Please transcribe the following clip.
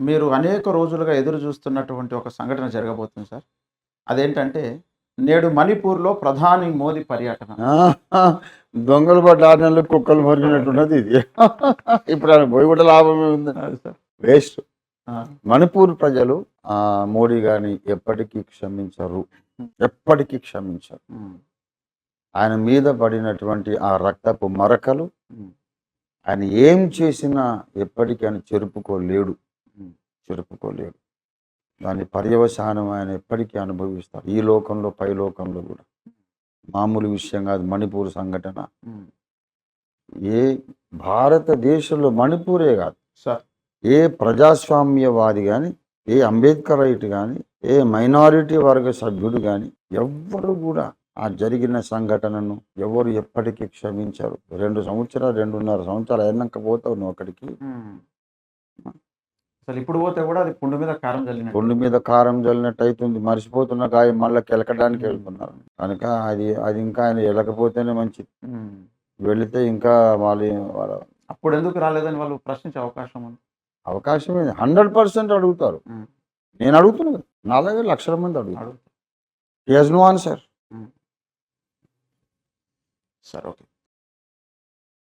మీరు అనేక రోజులుగా ఎదురు చూస్తున్నటువంటి ఒక సంఘటన జరగబోతుంది సార్. అదేంటంటే నేడు మణిపూర్లో ప్రధాని మోదీ పర్యటన. దొంగలు పడ్డ ఆరు నెలలు కుక్కలు మరిగినట్టున్నది ఇది. ఇప్పుడు ఆయన పోయి కూడా లాభమే ఉంది. వేస్ట్. మణిపూర్ ప్రజలు మోడీ గారిని ఎప్పటికీ క్షమించరు. ఎప్పటికీ క్షమించరు. ఆయన మీద పడినటువంటి ఆ రక్తపు మరకలు ఆయన ఏం చేసినా ఎప్పటికీ ఆయన చెరుపుకోలేడు. చెరుపుకోలేడు. దాని పర్యవసానం ఆయన ఎప్పటికీ అనుభవిస్తారు ఈ లోకంలో పై లోకంలో కూడా. మామూలు విషయం కాదు. మణిపూర్ సంఘటన. ఏ భారతదేశంలో మణిపూరే కాదు. సార్. ఏ ప్రజాస్వామ్యవాది కానీ ఏ అంబేద్కర్ రైట్ కానీ ఏ మైనారిటీ వర్గ సభ్యుడు కానీ ఎవ్వరు కూడా ఆ జరిగిన సంఘటనను ఎవరు ఎప్పటికీ క్షమించరు. రెండు సంవత్సరాలు రెండున్నర సంవత్సరాలు అయినాక పోతావు నువ్వు అక్కడికి. అసలు ఇప్పుడు పోతే కూడా అది పుండు మీద కారం చల్లినట్టు గుండు మీద కారం జల్లినట్టు అవుతుంది మర్చిపోతున్న గాయం మళ్ళీ కెలకడానికి వెళ్తున్నారు. కనుక అది అది ఇంకా ఆయన వెళ్ళకపోతేనే మంచిది. వెళితే ఇంకా వాళ్ళ అప్పుడు ఎందుకు రాలేదని వాళ్ళు ప్రశ్నించే అవకాశం ఉంది? అవకాశం హండ్రెడ్ పర్సెంట్ అడుగుతారు. నేను అడుగుతున్నా కదా. నా దగ్గర లక్షల మంది అడుగుతారు. అడుగు he has no answer sir okay.